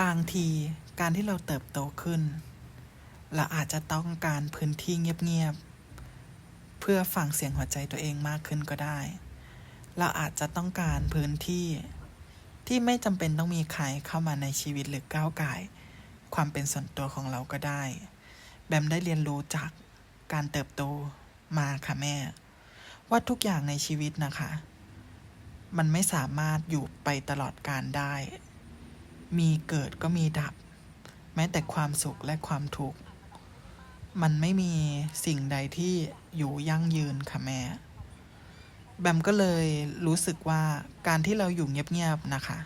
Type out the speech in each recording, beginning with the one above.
บางทีการที่เราเติบโตขึ้น เราอาจจะต้องการพื้นที่เงียบๆ เพื่อฟังเสียงหัวใจตัวเองมากขึ้นก็ได้ เราอาจจะต้องการพื้นที่ที่ไม่จำเป็นต้องมีใครเข้ามาในชีวิตหรือก้าวไก่ความเป็นส่วนตัวของเราก็ได้ แบมได้เรียนรู้จากการเติบโตมาค่ะแม่ ว่าทุกอย่างในชีวิตนะคะ มันไม่สามารถอยู่ไปตลอดการได้ มีเกิดก็มีดับ แม้แต่ความสุขและความทุกข์ มันไม่มีสิ่งใดที่อยู่ยั่งยืนค่ะแม่ แบมก็เลยรู้สึกว่าการที่เราอยู่เงียบๆนะคะ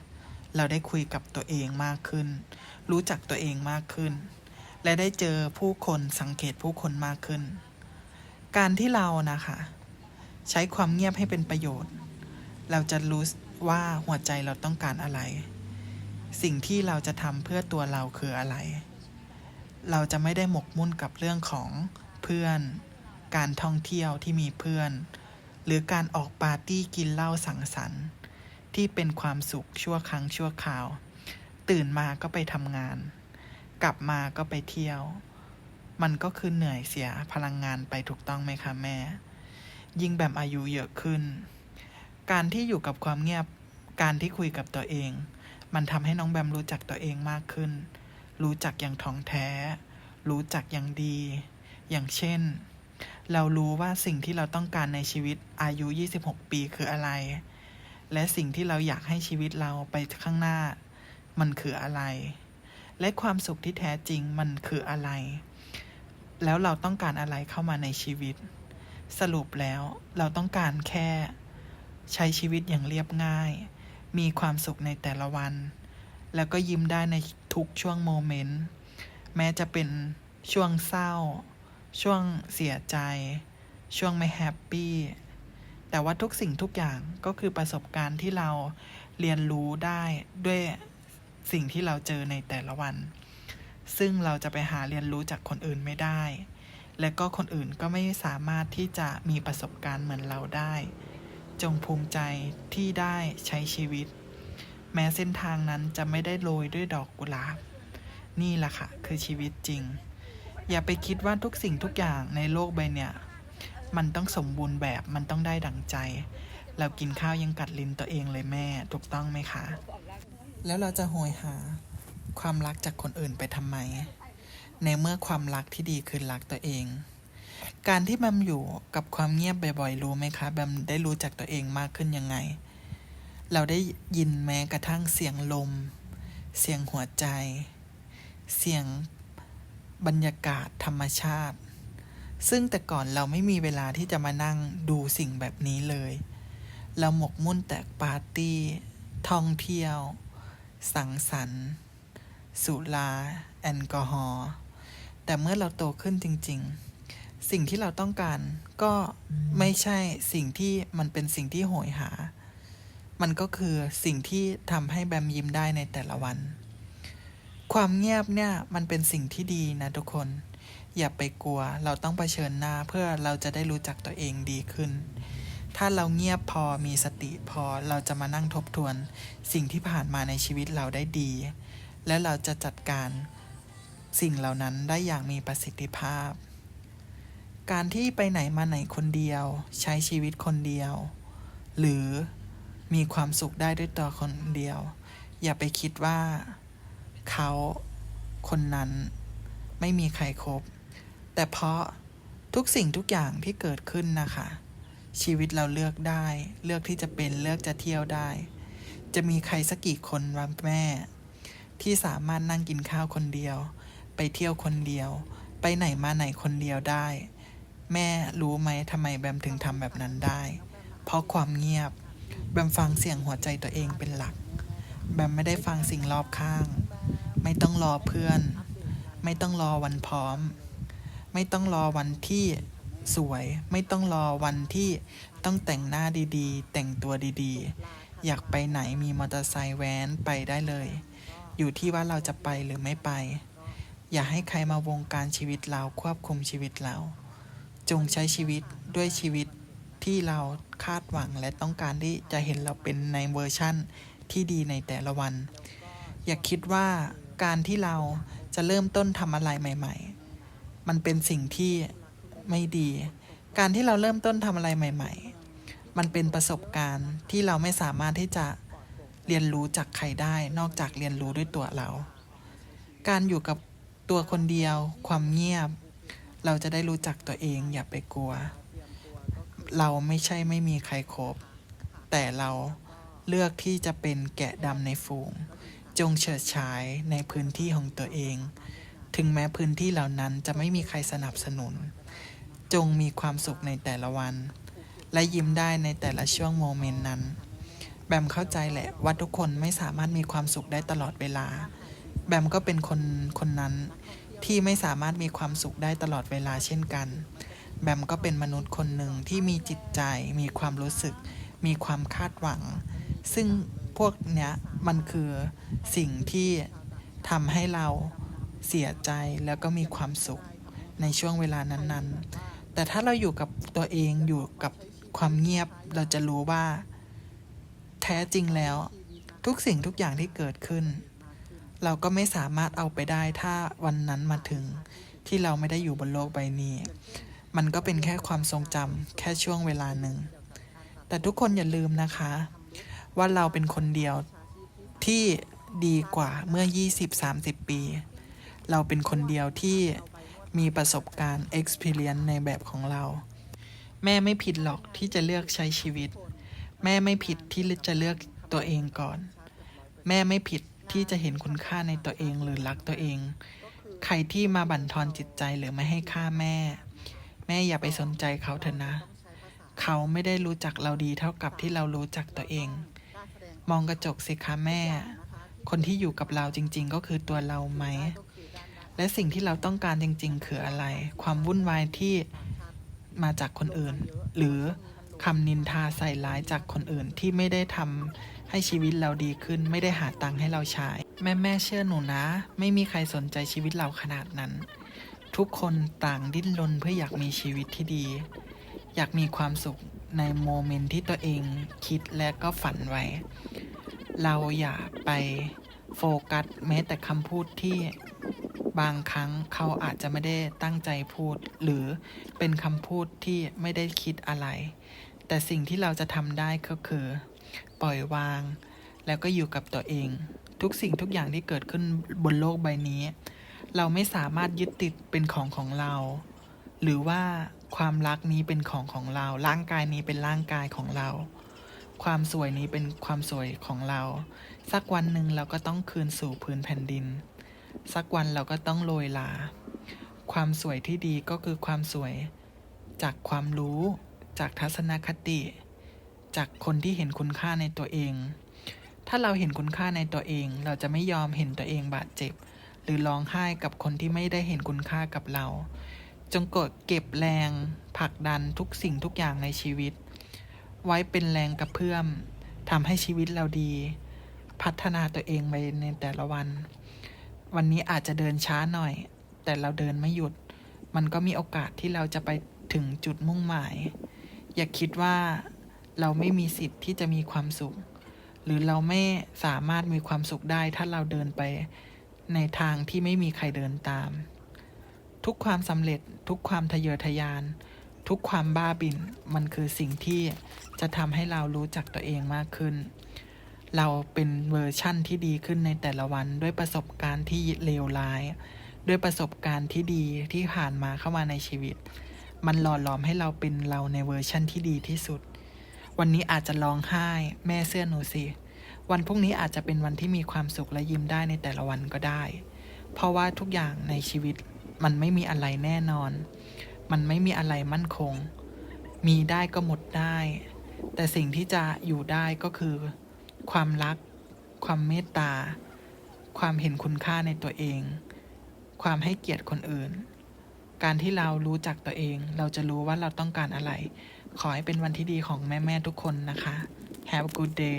เราได้คุยกับตัวเองมากขึ้น รู้จักตัวเองมากขึ้น และได้เจอผู้คนสังเกตผู้คนมากขึ้น การที่เรานะคะ ใช้ความเงียบให้เป็นประโยชน์ เราจะรู้ว่าหัวใจเราต้องการอะไร สิ่งที่เราจะทำเพื่อตัวเราคืออะไร เราจะไม่ได้หมกมุ่นกับเรื่องของเพื่อน การท่องเที่ยวที่มีเพื่อน หรือการออกปาร์ตี้กินเหล้าสังสรรค์ ที่เป็นความสุขชั่วครั้งชั่วคราว ตื่นมาก็ไปทำงาน กลับมาก็ไปเที่ยว มันก็คือเหนื่อยเสียพลังงานไปถูกต้องไหมคะแม่ ยิ่งแบบอายุเยอะขึ้น การที่อยู่กับความเงียบการที่คุยกับตัวเอง มันทำให้น้องแบมรู้จักตัวเองมากขึ้น รู้จักอย่างท่องแท้ รู้จักอย่างดี อย่างเช่น เรารู้ว่าสิ่งที่เราต้องการในชีวิตอายุ 26 ปีคืออะไร และสิ่งที่เราอยากให้ชีวิตเราไปข้างหน้า มันคืออะไร และความสุขที่แท้จริงมันคืออะไร แล้วเราต้องการอะไรเข้ามาในชีวิต สรุปแล้วเราต้องการแค่ ใช้ชีวิตอย่างเรียบง่าย มีความสุขในแต่ละวัน แล้วก็ยิ้มได้ในทุกช่วงโมเมนต์ แม้จะเป็นช่วงเศร้า ช่วงเสียใจ ช่วงไม่แฮปปี้ แต่ว่าทุกสิ่งทุกอย่างก็คือประสบการณ์ที่เราเรียนรู้ได้ด้วยสิ่งที่เราเจอในแต่ละวัน ซึ่งเราจะไปหาเรียนรู้จากคนอื่นไม่ได้ และก็คนอื่นก็ไม่สามารถที่จะมีประสบการณ์เหมือนเราได้ จงภูมิใจที่ได้ใช้ชีวิต แม้เส้นทางนั้นจะไม่ได้โรยด้วยดอกกุหลาบ นี่แหละค่ะ คือชีวิตจริง อย่าไปคิดว่าทุกสิ่งทุกอย่างในโลกใบเนี่ยมันต้องสมบูรณ์แบบมันต้องได้ดังใจ เรากินข้าวยังกัดลิ้นตัวเองเลยแม่ถูกต้องไหมคะ แล้วเราจะโหยหาความรักจากคนอื่นไปทำไม ในเมื่อความรักที่ดีคือรักตัวเอง การที่แบมอยู่กับความเงียบบ่อยๆ รู้ไหมคะ แบมได้รู้จักตัวเองมากขึ้นยังไง เราได้ยินแม้กระทั่งเสียงลม เสียงหัวใจ เสียงบรรยากาศธรรมชาติ ซึ่งแต่ก่อนเราไม่มีเวลาที่จะมานั่งดูสิ่งแบบนี้เลย เราหมกมุ่นแต่ปาร์ตี้ ท่องเที่ยว สังสรรค์ สุรา แอลกอฮอล์ แต่เมื่อเราโตขึ้นจริง ๆ สิ่งที่เราต้องการก็ไม่ใช่สิ่งที่มันเป็นสิ่งที่โหยหา มันก็คือสิ่งที่ทำให้แบมยิ้มได้ในแต่ละวัน ความเงียบเนี่ยมันเป็นสิ่งที่ดีนะทุกคน อย่าไปกลัว เราต้องเผชิญหน้าเพื่อเราจะได้รู้จักตัวเองดีขึ้น ถ้าเราเงียบพอมีสติพอเราจะมานั่งทบทวน สิ่งที่ผ่านมาในชีวิตเราได้ดี และเราจะจัดการสิ่งเหล่านั้นได้อย่างมีประสิทธิภาพ การที่ไปไหนมาไหนคนเดียว ใช้ชีวิตคนเดียว หรือมีความสุขได้ด้วยตัวคนเดียว อย่าไปคิดว่าเขาคนนั้นไม่มีใครครบ แต่เพราะทุกสิ่งทุกอย่างที่เกิดขึ้นนะคะ ชีวิตเราเลือกได้ เลือกที่จะเป็นเลือกจะเที่ยวได้ จะมีใครสักกี่คนวะแม่ ที่สามารถนั่งกินข้าวคนเดียว ไปเที่ยวคนเดียว ไปไหนมาไหนคนเดียวได้ แม่รู้ไหมทำไมแบมถึงทำแบบนั้นได้ เพราะความเงียบ แบมฟังเสียงหัวใจตัวเองเป็นหลัก แบมไม่ได้ฟังสิ่งรอบข้าง ไม่ต้องรอเพื่อน ไม่ต้องรอวันพร้อม ไม่ต้องรอวันที่สวย ไม่ต้องรอวันที่ต้องแต่งหน้าดีๆ แต่งตัวดีๆ อยากไปไหนมีมอเตอร์ไซค์แว้นไปได้เลย อยู่ที่ว่าเราจะไปหรือไม่ไป อย่าให้ใครมาวงการชีวิตเราควบคุมชีวิตเรา จงใช้ชีวิตด้วยชีวิตที่เราคาดหวังและต้องการที่จะเห็นเราเป็นในเวอร์ชั่นที่ดีในแต่ละวัน อย่าคิดว่าการที่เราจะเริ่มต้นทำอะไรใหม่ ๆ มันเป็นสิ่งที่ไม่ดี การที่เราเริ่มต้นทำอะไรใหม่ ๆ มันเป็นประสบการณ์ที่เราไม่สามารถที่จะเรียนรู้จากใครได้ นอกจากเรียนรู้ด้วยตัวเรา การอยู่กับตัวคนเดียว ความเงียบ เราจะได้รู้จักตัวเองอย่าไปกลัว เราไม่ใช่ไม่มีใครครบ แต่เราเลือกที่จะเป็นแกะดำในฝูง จงเฉิดฉายในพื้นที่ของตัวเอง ถึงแม้พื้นที่เหล่านั้นจะไม่มีใครสนับสนุน จงมีความสุขในแต่ละวัน และยิ้มได้ในแต่ละช่วงโมเมนต์นั้น แบมเข้าใจแหละว่าทุกคนไม่สามารถมีความสุขได้ตลอดเวลา แบมก็เป็นคนคนนั้น ที่ไม่สามารถมีความสุขได้ตลอดเวลาเช่นกัน แบมก็เป็นมนุษย์คนหนึ่งที่มีจิตใจ มีความรู้สึก มีความคาดหวัง ซึ่งพวกเนี้ยมันคือสิ่งที่ทำให้เราเสียใจแล้วก็มีความสุขในช่วงเวลานั้นๆ แต่ถ้าเราอยู่กับตัวเองอยู่กับความเงียบเราจะรู้ว่า แท้จริงแล้ว ทุกสิ่งทุกอย่างที่เกิดขึ้น เราก็ไม่สามารถเอาไปได้ถ้าวันนั้นมาถึงที่เราไม่ได้อยู่บนโลกใบนี้ มันก็เป็นแค่ความทรงจำแค่ช่วงเวลาหนึ่ง แต่ทุกคนอย่าลืมนะคะ ว่าเราเป็นคนเดียวที่ดีกว่าเมื่อ 20-30 ปี เราเป็นคนเดียวที่มีประสบการณ์ experience ในแบบของเรา แม่ไม่ผิดหรอกที่จะเลือกใช้ชีวิต แม่ไม่ผิดที่จะเลือกตัวเองก่อน แม่ไม่ผิด ที่จะเห็นคุณค่าในตัวเองหรือรักตัวเอง ใครที่มาบั่นทอนจิตใจหรือไม่ให้ค่าแม่ แม่อย่าไปสนใจเขาเถอะนะ เขาไม่ได้รู้จักเราดีเท่ากับที่เรารู้จักตัวเอง มองกระจกสิคะแม่ คนที่อยู่กับเราจริง ๆ ก็คือตัวเราไหม และสิ่งที่เราต้องการจริง ๆ คืออะไร ความวุ่นวายที่มาจากคนอื่น หรือคำนินทาใส่ร้ายจากคนอื่นที่ไม่ได้ทำ ให้ชีวิตเราดีขึ้นไม่ได้หาตังค์ให้เราใช้ แม่แม่เชื่อหนูนะ ไม่มีใครสนใจชีวิตเราขนาดนั้น ทุกคนต่างดิ้นรนเพื่ออยากมีชีวิตที่ดี อยากมีความสุขในโมเมนต์ที่ตัวเองคิดและก็ฝันไว้ เราอย่าไปโฟกัสแม้แต่คำพูดที่บางครั้งเขาอาจจะไม่ได้ตั้งใจพูด หรือเป็นคำพูดที่ไม่ได้คิดอะไร แต่สิ่งที่เราจะทำได้ก็คือ ปล่อยวาง แล้วก็อยู่กับตัวเอง ทุกสิ่งทุกอย่างที่เกิดขึ้นบนโลกใบนี้ เราไม่สามารถยึดติดเป็นของของเรา หรือว่าความรักนี้เป็นของของเรา ร่างกายนี้เป็นร่างกายของเรา ความสวยนี้เป็นความสวยของเรา สักวันหนึ่งเราก็ต้องคืนสู่พื้นแผ่นดิน สักวันเราก็ต้องโรยลา ความสวยที่ดีก็คือความสวยจากความรู้ จากทัศนคติ จากคนที่เห็นคุณค่าในตัวเอง ถ้าเราเห็นคุณค่าในตัวเอง เราจะไม่ยอมเห็นตัวเองบาดเจ็บ หรือร้องไห้กับคนที่ไม่ได้เห็นคุณค่ากับเรา จงกดเก็บแรงผลักดันทุกสิ่งทุกอย่างในชีวิต ไว้เป็นแรงกระเพื่อมทำให้ชีวิตเราดี พัฒนาตัวเองไปในแต่ละวัน วันนี้อาจจะเดินช้าหน่อย แต่เราเดินไม่หยุด มันก็มีโอกาสที่เราจะไปถึงจุดมุ่งหมาย อย่าคิดว่า เราไม่มีสิทธิ์ที่จะมีความสุข หรือเราไม่สามารถมีความสุขได้ ถ้าเราเดินไปในทางที่ไม่มีใครเดินตาม ทุกความสำเร็จทุกความทะเยอทะยาน ทุกความบ้าบินมันคือสิ่งที่จะทำให้เรารู้จักตัวเองมากขึ้น เราเป็นเวอร์ชั่นที่ดีขึ้นในแต่ละวันด้วยประสบการณ์ที่เลวร้าย ด้วยประสบการณ์ที่ดีที่ผ่านมาเข้ามาในชีวิต มันหล่อหลอมให้เราเป็นเราในเวอร์ชั่นที่ดีที่สุด วันนี้อาจจะร้องไห้ แม่เสื้อหนูสิวันพรุ่งนี้อาจจะเป็นวันที่มีความสุขและยิ้มได้ในแต่ละวันก็ได้ เพราะว่าทุกอย่างในชีวิตมันไม่มีอะไรแน่นอน มันไม่มีอะไรมั่นคง มีได้ก็หมดได้ แต่สิ่งที่จะอยู่ได้ก็คือ ความรัก ความเมตตา ความเห็นคุณค่าในตัวเอง ความให้เกียรติคนอื่น การที่เรารู้จักตัวเอง เราจะรู้ว่าเราต้องการอะไร ขอให้เป็นวันที่ดีของแม่ ๆ ทุกคนนะคะ Have a good day